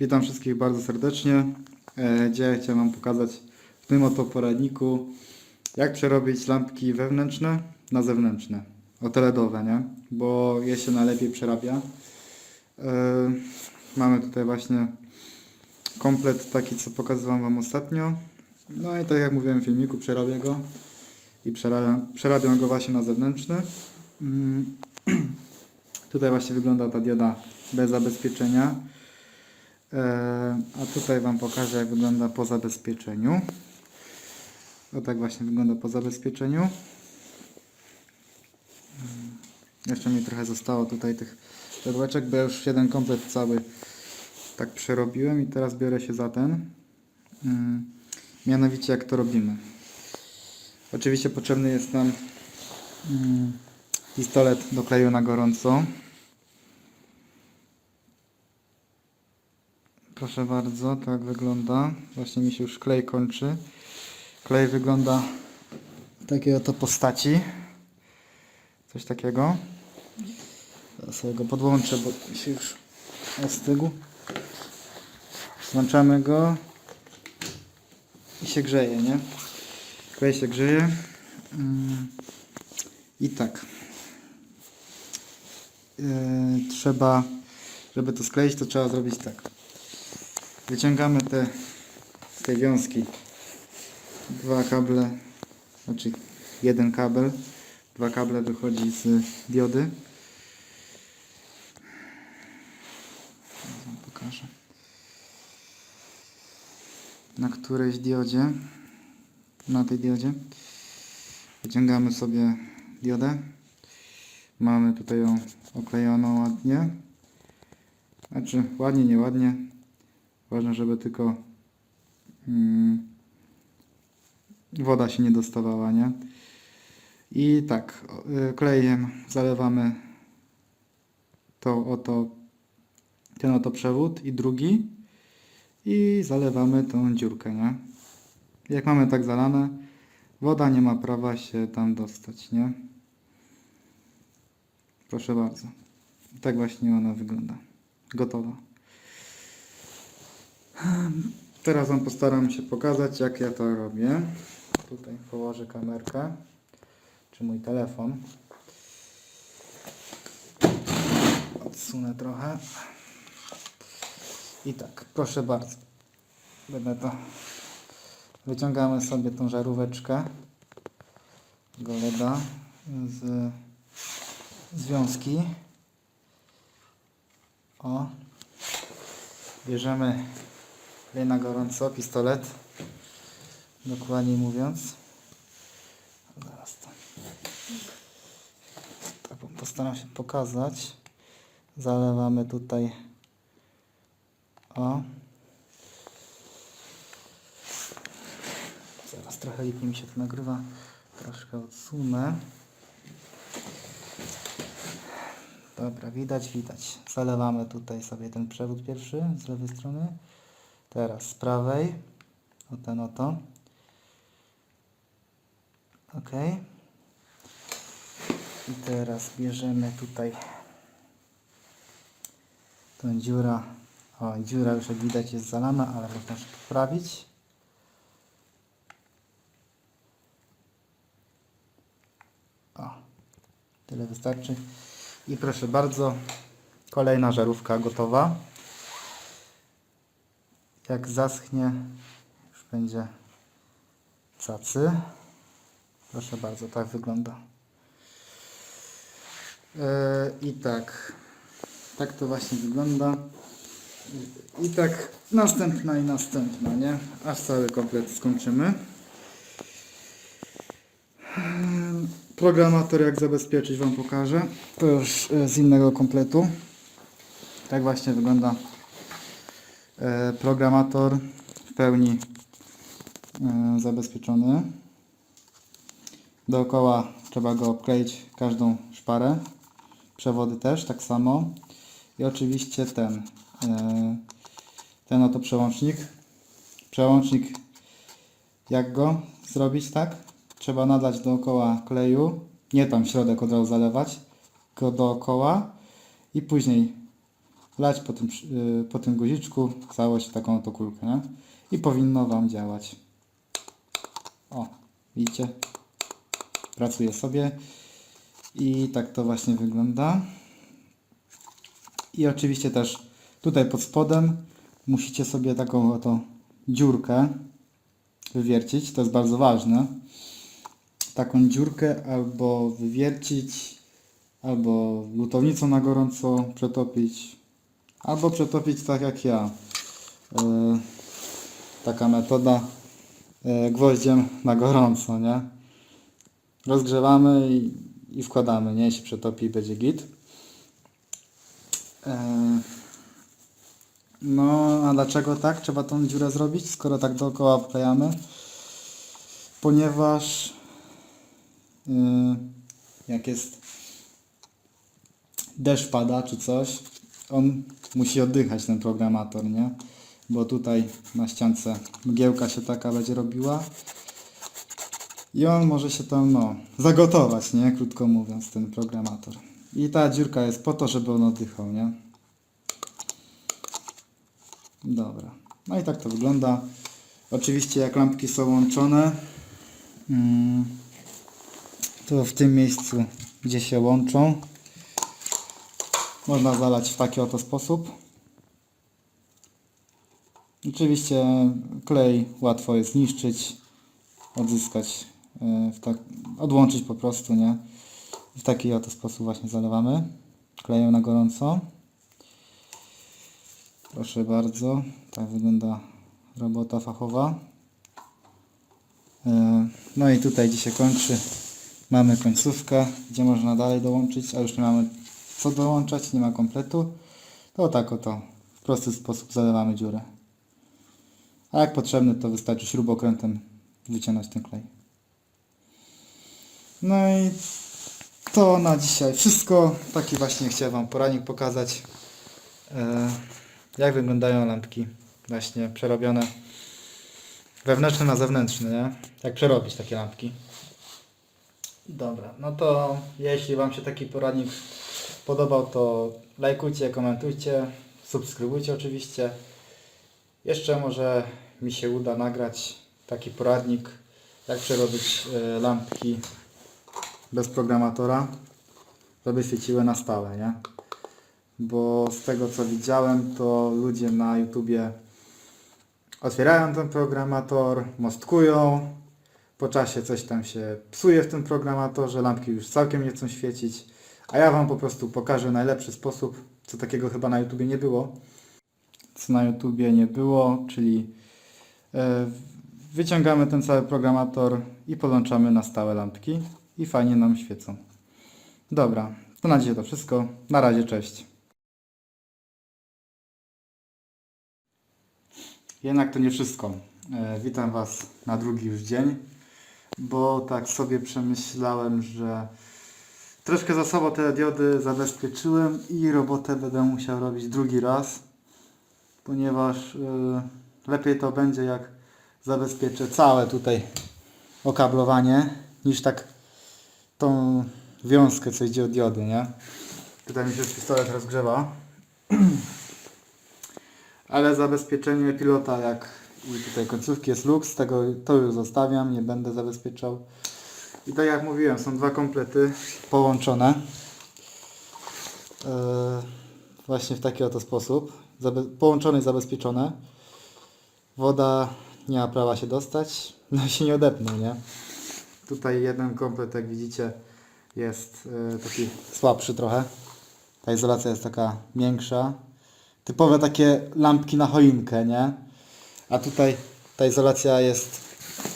Witam wszystkich bardzo serdecznie. E, Dzisiaj chciałem Wam pokazać w tym oto poradniku, jak przerobić lampki wewnętrzne na zewnętrzne, OLEDowe, nie? Bo je się najlepiej przerabia. E, Mamy tutaj właśnie komplet taki, co pokazywałem Wam ostatnio. No i tak jak mówiłem w filmiku, przerabię go i przerabiam, przerabiam go właśnie na zewnętrzny. Mm. Tutaj właśnie wygląda ta dioda bez zabezpieczenia. E, A tutaj Wam pokażę, jak wygląda po zabezpieczeniu. O tak właśnie wygląda po zabezpieczeniu. Mm. Jeszcze mi trochę zostało tutaj tych jodłeczek, bo już jeden komplet cały tak przerobiłem i teraz biorę się za ten. Mm, Mianowicie jak to robimy. Oczywiście potrzebny jest nam mm, pistolet do kleju na gorąco. Proszę bardzo, tak wygląda. Właśnie mi się już klej kończy. Klej wygląda w takiej oto postaci. Coś takiego. Teraz sobie go podłączę, bo się już ostygł. Włączamy go i się grzeje, nie? Klej się grzeje. Mm. I tak. Yy, trzeba, żeby to skleić, to trzeba zrobić tak. Wyciągamy te z tej wiązki dwa kable, znaczy jeden kabel, dwa kable wychodzi z diody. Pokażę. Na którejś diodzie, na tej diodzie, wyciągamy sobie diodę. Mamy tutaj ją oklejoną ładnie. Znaczy ładnie, nieładnie. Ważne, żeby tylko mm, woda się nie dostawała, nie? I tak, y, klejem zalewamy to oto, ten oto przewód i drugi i zalewamy tą dziurkę, nie? Jak mamy tak zalane, woda nie ma prawa się tam dostać, nie? Proszę bardzo. Tak właśnie ona wygląda. Gotowa. Teraz Wam postaram się pokazać, jak ja to robię. Tutaj położę kamerkę, czy mój telefon. Odsunę trochę. I tak, proszę bardzo. Będę to. Wyciągamy sobie tą żaróweczkę Goleda z związki. O. Bierzemy klej na gorąco, pistolet. Dokładniej mówiąc. Zaraz to. Tak postaram się pokazać. Zalewamy tutaj. O. Zaraz trochę lepiej mi się to nagrywa. Troszkę odsunę. Dobra, widać, widać. Zalewamy tutaj sobie ten przewód pierwszy z lewej strony. Teraz z prawej. O ten oto. Ok. I teraz bierzemy tutaj tą dziura. O, dziura już jak widać jest zalana, ale można się poprawić. O, tyle wystarczy. I proszę bardzo, kolejna żarówka gotowa. Jak zaschnie, już będzie cacy. Proszę bardzo, tak wygląda. Yy, I tak, tak to właśnie wygląda. I tak następna i następna, nie? Aż cały komplet skończymy. Programator jak zabezpieczyć Wam pokażę. To już e, z innego kompletu. Tak właśnie wygląda e, programator w pełni e, zabezpieczony. Dookoła trzeba go obkleić każdą szparę. Przewody też tak samo. I oczywiście ten e, ten oto przełącznik. Przełącznik jak go zrobić tak? Trzeba nadać dookoła kleju, nie tam środek od razu zalewać, tylko dookoła i później lać po tym, y, po tym guziczku całość w taką oto kulkę, nie? I powinno Wam działać. O, widzicie? Pracuje sobie. I tak to właśnie wygląda. I oczywiście też tutaj pod spodem musicie sobie taką oto dziurkę wywiercić. To jest bardzo ważne. Taką dziurkę albo wywiercić, albo lutownicą na gorąco przetopić, albo przetopić tak jak ja. Yy, taka metoda yy, gwoździem na gorąco, nie? Rozgrzewamy i, i wkładamy, nie? Jeśli przetopi, będzie git. Yy, no, a dlaczego tak trzeba tą dziurę zrobić, skoro tak dookoła wklejamy? Ponieważ jak jest deszcz pada czy coś, on musi oddychać ten programator, nie? Bo tutaj na ściance mgiełka się taka będzie robiła i on może się tam, no, zagotować, nie? Krótko mówiąc, ten programator. I ta dziurka jest po to, żeby on oddychał, nie? Dobra. No i tak to wygląda. Oczywiście jak lampki są łączone, mm, to w tym miejscu, gdzie się łączą, można zalać w taki oto sposób. Oczywiście klej łatwo jest zniszczyć, odzyskać, e, tak, odłączyć po prostu, nie? W taki oto sposób właśnie zalewamy klejem na gorąco. Proszę bardzo, tak wygląda robota fachowa. E, No i tutaj gdzie się kończy, mamy końcówkę, gdzie można dalej dołączyć, a już nie mamy co dołączać, nie ma kompletu. To tak oto, w prosty sposób zalewamy dziurę. A jak potrzebny, to wystarczy śrubokrętem wyciągnąć ten klej. No i to na dzisiaj wszystko. Taki właśnie chciałem Wam poradnik pokazać. E, jak wyglądają lampki właśnie przerobione wewnętrzne na zewnętrzne, nie? Jak przerobić takie lampki. Dobra, no to jeśli Wam się taki poradnik podobał, to lajkujcie, komentujcie, subskrybujcie oczywiście. Jeszcze może mi się uda nagrać taki poradnik, jak przerobić e, lampki bez programatora, żeby świeciły na stałe, nie? Bo z tego co widziałem, to ludzie na YouTubie otwierają ten programator, mostkują, po czasie coś tam się psuje w tym programatorze, lampki już całkiem nie chcą świecić, a ja Wam po prostu pokażę najlepszy sposób, co takiego chyba na YouTubie nie było, co na YouTubie nie było, czyli e, wyciągamy ten cały programator i podłączamy na stałe lampki i fajnie nam świecą. Dobra, to na dzisiaj to wszystko. Na razie, cześć. Jednak to nie wszystko. E, witam Was na drugi już dzień, bo tak sobie przemyślałem, że troszkę za sobą te diody zabezpieczyłem i robotę będę musiał robić drugi raz, ponieważ e, lepiej to będzie jak zabezpieczę całe tutaj okablowanie, niż tak tą wiązkę, co idzie od diody, nie? Tutaj mi się pistolet rozgrzewa. Ale zabezpieczenie pilota jak i tutaj końcówki jest lux, tego to już zostawiam, nie będę zabezpieczał. I tak jak mówiłem, są dwa komplety połączone. Eee, właśnie w taki oto sposób. Połączone i zabezpieczone. Woda nie ma prawa się dostać, no się nie odepnie, nie? Tutaj jeden komplet, jak widzicie, jest e, taki słabszy trochę. Ta izolacja jest taka większa. Typowe takie lampki na choinkę, nie? A tutaj ta izolacja jest...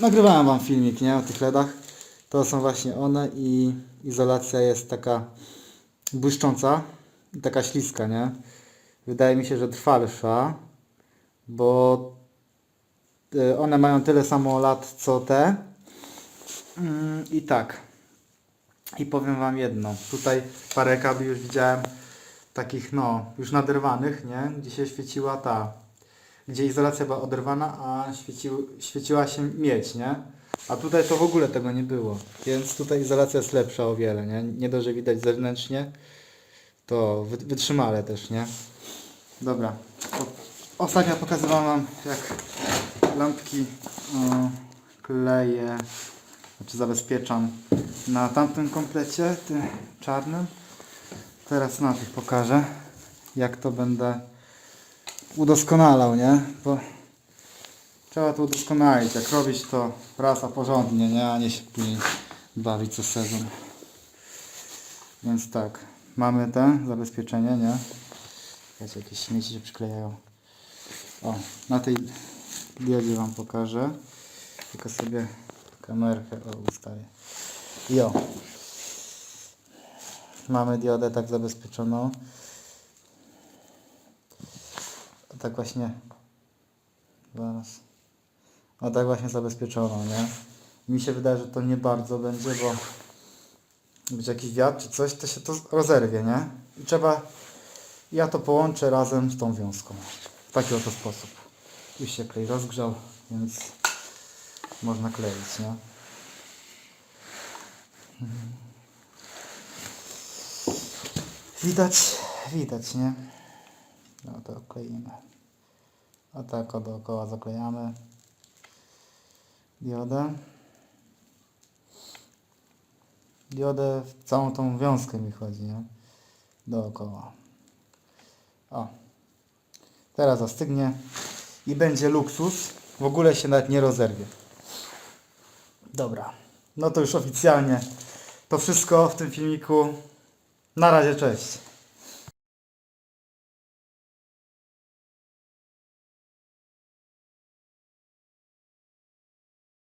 Nagrywałem Wam filmik, nie? O tych LEDach. To są właśnie one i izolacja jest taka błyszcząca i taka śliska, nie? Wydaje mi się, że trwalsza, bo e, one mają tyle samo lat co te. Mm, I tak. I powiem Wam jedno. Tutaj parę kabli już widziałem takich, no, już naderwanych, nie? Gdzie się świeciła ta, gdzie izolacja była oderwana, a świecił, świeciła się miedź, nie? A tutaj to w ogóle tego nie było. Więc tutaj izolacja jest lepsza o wiele, nie? Nie dość, że widać zewnętrznie, to wy- wytrzymale też, nie? Dobra. Ostatnio pokazywałem wam jak lampki kleję, znaczy zabezpieczam na tamtym komplecie, tym czarnym. Teraz na tych pokażę, jak to będę udoskonalał, nie? Bo trzeba to udoskonalić. Jak robić to prasa porządnie, nie? A nie się później bawić co sezon. Więc tak, mamy te zabezpieczenie, nie? Wiecie, jakieś śmieci się przyklejają. O, na tej diodzie Wam pokażę. Tylko sobie kamerkę o, ustawię. I o. Mamy diodę tak zabezpieczoną. Tak właśnie. Zaraz. O tak właśnie zabezpieczoną, nie? Mi się wydaje, że to nie bardzo będzie, bo będzie jakiś wiatr czy coś, to się to rozerwie, nie? I trzeba, ja to połączę razem z tą wiązką. W taki oto sposób. Już się klej rozgrzał, więc można kleić, nie? Widać, widać, nie? No to kleimy. A tak dookoła zaklejamy diodę. Diodę w całą tą wiązkę mi chodzi, nie? Dookoła. O. Teraz zastygnie i będzie luksus. W ogóle się nawet nie rozerwie. Dobra. No to już oficjalnie to wszystko w tym filmiku. Na razie, cześć.